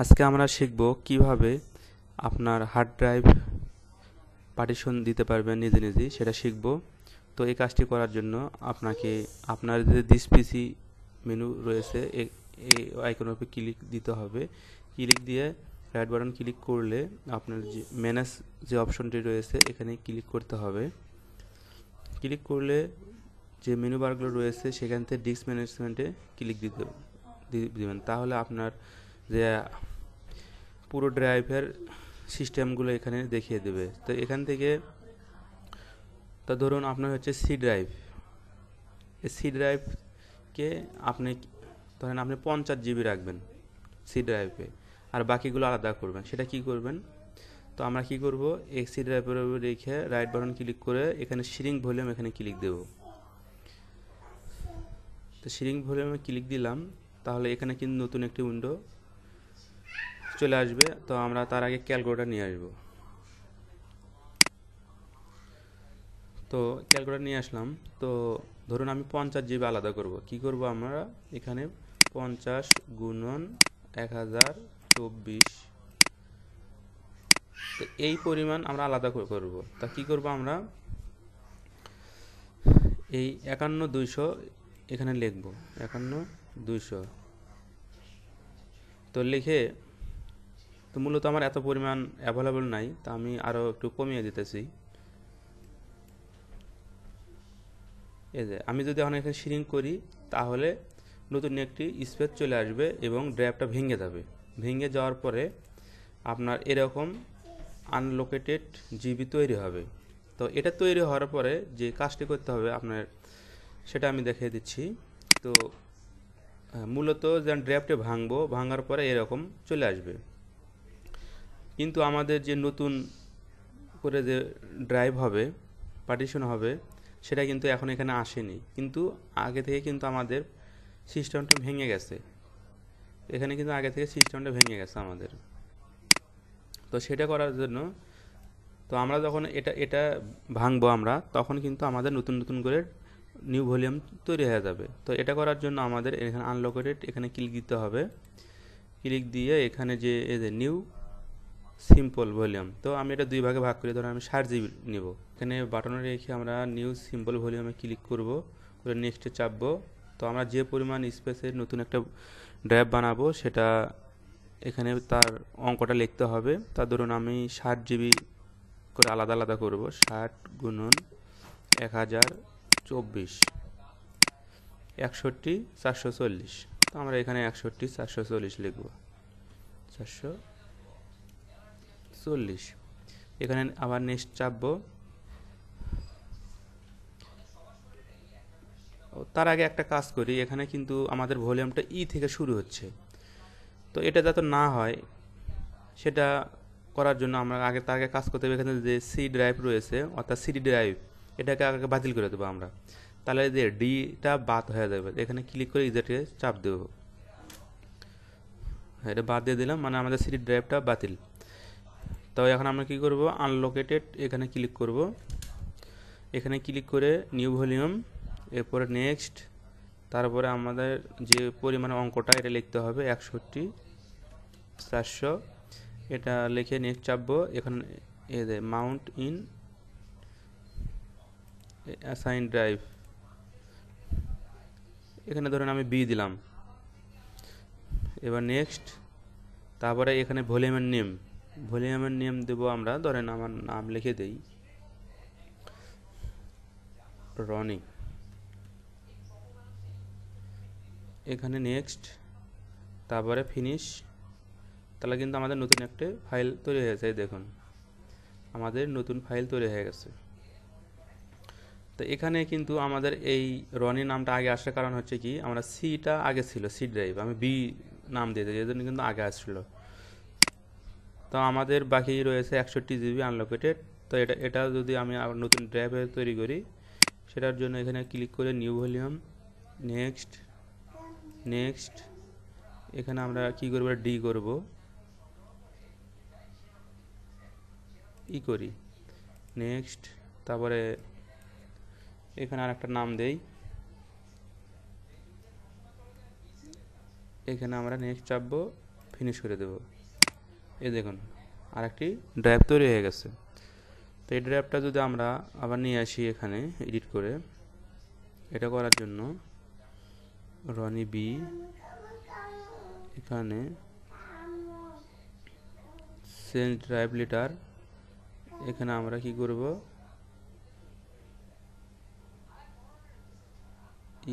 আজকে আমরা শিখব কীভাবে আপনার হার্ড ড্রাইভ পার্টিশন দিতে পারবেন নিজে নিজেই, সেটা শিখব। তো এই কাজটি করার জন্য আপনাকে আপনার যে দিস পিসি মেনু রয়েছে এই আইকনের উপর ক্লিক দিতে হবে। ক্লিক দিয়ে রাইট বাটন ক্লিক করলে আপনার যে ম্যানেজ যে অপশনটি রয়েছে, এখানে ক্লিক করতে হবে। ক্লিক করলে যে মেনু বারগুলো রয়েছে, সেখান থেকে ডিস্ক ম্যানেজমেন্টে ক্লিক দিতে দিবেন। তাহলে আপনার যে পুরো ড্রাইভের সিস্টেমগুলো এখানে দেখিয়ে দেবে। তো এখান থেকে, তা ধরুন আপনার হচ্ছে সি ড্রাইভ এই সি ড্রাইভকে আপনি, ধরেন আপনি পঞ্চাশ জিবি রাখবেন সি ড্রাইভে আর বাকিগুলো আলাদা করবেন। সেটা কি করবেন? তো আমরা কি করব? এই সি ড্রাইভের উপর রেখে রাইট বাটন ক্লিক করে এখানে শিরিং ভলিউম এখানে ক্লিক দেব। তো শিরিং ভলিউমে ক্লিক দিলাম, তাহলে এখানে কিন্তু নতুন একটি উইন্ডো চলে আসবে, তো আমরা তার আগে ক্যালকুলেটার নিয়ে আসব। তো ক্যালকুলেটার নিয়ে আসলাম, তো ধরুন আমি পঞ্চাশ জিবি আলাদা করব, কি করব আমরা? এখানে পঞ্চাশ গুণন এক হাজার চব্বিশ। তো এই পরিমাণ আমরা আলাদা করে করব। তা কি করব আমরা? এই একান্ন দুইশো এখানে লিখব, একান্ন দুইশো। তো লিখে তো মূলত আমার এত পরিমাণ অ্যাভেলেবল নাই, তা আমি আরও একটু কমিয়ে দিতেছি। এই যে, আমি যদি এখন এখানে শিরিং করি, তাহলে নতুন একটি স্পেস চলে আসবে এবং ড্রাইভটা ভেঙে যাবে। ভেঙে যাওয়ার পরে আপনার এরকম আনলোকেটেড জিবি তৈরি হবে। তো এটা তৈরি হওয়ার পরে যে কাজটি করতে হবে আপনার, সেটা আমি দেখিয়ে দিচ্ছি। তো মূলত যেন ড্রাইভটা ভাঙবো, ভাঙার পরে এরকম চলে আসবে। কিন্তু আমাদের যে নতুন করে যে ড্রাইভ হবে পার্টিশন হবে, সেটা কিন্তু এখন এখানে আসেনি। কিন্তু আগে থেকে কিন্তু আমাদের সিস্টেমটা ভেঙে গেছে। এখানে কিন্তু আগে থেকে সিস্টেমটা ভেঙে গেছে আমাদের। তো সেটা করার জন্য তো আমরা যখন এটা এটা ভাঙবো আমরা, তখন কিন্তু আমাদের নতুন নতুন করে নিউ ভলিউম তৈরি হয়ে যাবে। তো এটা করার জন্য আমাদের এখানে আনলোকেটেড এখানে ক্লিক দিতে হবে। ক্লিক দিয়ে এখানে যে নিউ সিম্পল ভলিউম তো আমি এটা দুই ভাগে ভাগ করি। ধরুন আমি ষাট জিবি নেব। এখানে বাটনে রেখে আমরা নিউ সিম্পল ভলিউমে ক্লিক করব। করে নেক্সটে চাপবো। তো আমরা যে পরিমাণ স্পেসের নতুন একটা ড্রাইভ বানাবো, সেটা এখানে তার অঙ্কটা লিখতে হবে। তা ধরুন আমি ষাট জিবি করে আলাদা আলাদা করব। ষাট গুণন এক হাজার চব্বিশ। একষট্টি, চারশো চল্লিশ। তো আমরা এখানে একষট্টি, চারশো চল্লিশ লিখব। চারশো চল্লিশ। এখানে আবার নেক্সট চাপবো। তার আগে একটা কাজ করি এখানে কিন্তু আমাদের ভলিউমটা ই থেকে শুরু হচ্ছে। তো এটা যাতে না হয় সেটা করার জন্য আমরা আগে তার আগে কাজ করতে হবে এখানে যে সি ড্রাইভ রয়েছে অর্থাৎ সিডি ড্রাইভ এটাকে আগে বাতিল করে দেবো আমরা। তাহলে যে ডিটা বাদ হয়ে যাবে এখানে ক্লিক করে ইজেটে চাপ দেবো। হ্যাঁ, এটা বাদ দিয়ে দিলাম মানে আমাদের সিডি ড্রাইভটা বাতিল। তো এখন আমরা কি করব? আনলোকেটেড এখানে ক্লিক করব। এখানে ক্লিক করে নিউ ভলিউম এরপরে নেক্সট তারপরে আমাদের যে পরিমাণে অঙ্কটা এটা লিখতে হবে, একষট্টি, চারশো। এটা লিখে নেক্সট চাপবো। এখানে এ মাউন্ট ইন অ্যাসাইন ড্রাইভ এখানে ধরেন আমি বি দিলাম। এবার নেক্সট তারপরে এখানে ভলিউমের নেম ভলিউমের নেম দেব আমরা। ধরেন আমার নাম লিখে দেই। রনি। এখানে নেক্সট তারপরে ফিনিশ তাহলে কিন্তু আমাদের নতুন একটা ফাইল তৈরি হয়ে গেছে দেখুন। আমাদের নতুন ফাইল তৈরি হয়ে গেছে। তো এখানে কিন্তু আমাদের এই রনি নামটা আগে আসার কারণ হচ্ছে কি, আমরা সিটা আগে ছিল সি ড্রাইভ আমি বি নাম দিয়ে দিই এই জন্য কিন্তু আগে আসছিল। তো আমাদের বাকি রয়েছে একষট্টি জিবি আনলোকেটেড তো এটা এটা যদি আমি নতুন ড্রাইভে তৈরি করি, সেটার জন্য এখানে ক্লিক করে নিউ ভলিউম নেক্সট নেক্সট এখানে আমরা কি করব? ডি করব। ই করি। নেক্সট তারপরে এখানে আর একটা নাম দেই। এখানে আমরা নেক্সট চাপবো ফিনিশ করে দেব। এই দেখুন, আরেকটি ড্রাইভ তৈরি হয়ে গেছে। তো এই ড্রাইভটা যদি আমরা আবার নিয়ে আসি এখানে এডিট করে, এটা করার জন্য রনি বি এখানে চেঞ্জ ড্রাইভ লিটার, এখানে আমরা কি করব?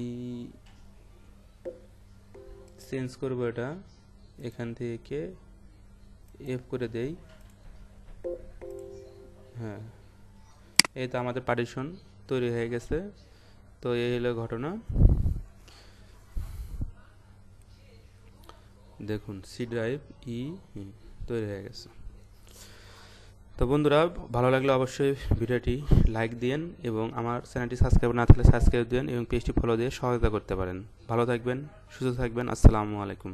ই চেঞ্জ করব এটা এখান থেকে এফ করে দেই। হ্যাঁ। এই তো আমাদের পার্টিশন তৈরি হয়ে গেছে। তো এই হলো ঘটনা। দেখুন সি ড্রাইভ ই তৈরি হয়ে গেছে। তো বন্ধুরা, ভালো লাগলে অবশ্যই ভিডিওটি লাইক দিন এবং আমার চ্যানেলটি সাবস্ক্রাইব না থাকলে সাবস্ক্রাইব দিন এবং পেজটি ফলো দিয়ে সহায়তা করতে পারেন। ভালো থাকবেন, সুস্থ থাকবেন। আসসালামু আলাইকুম।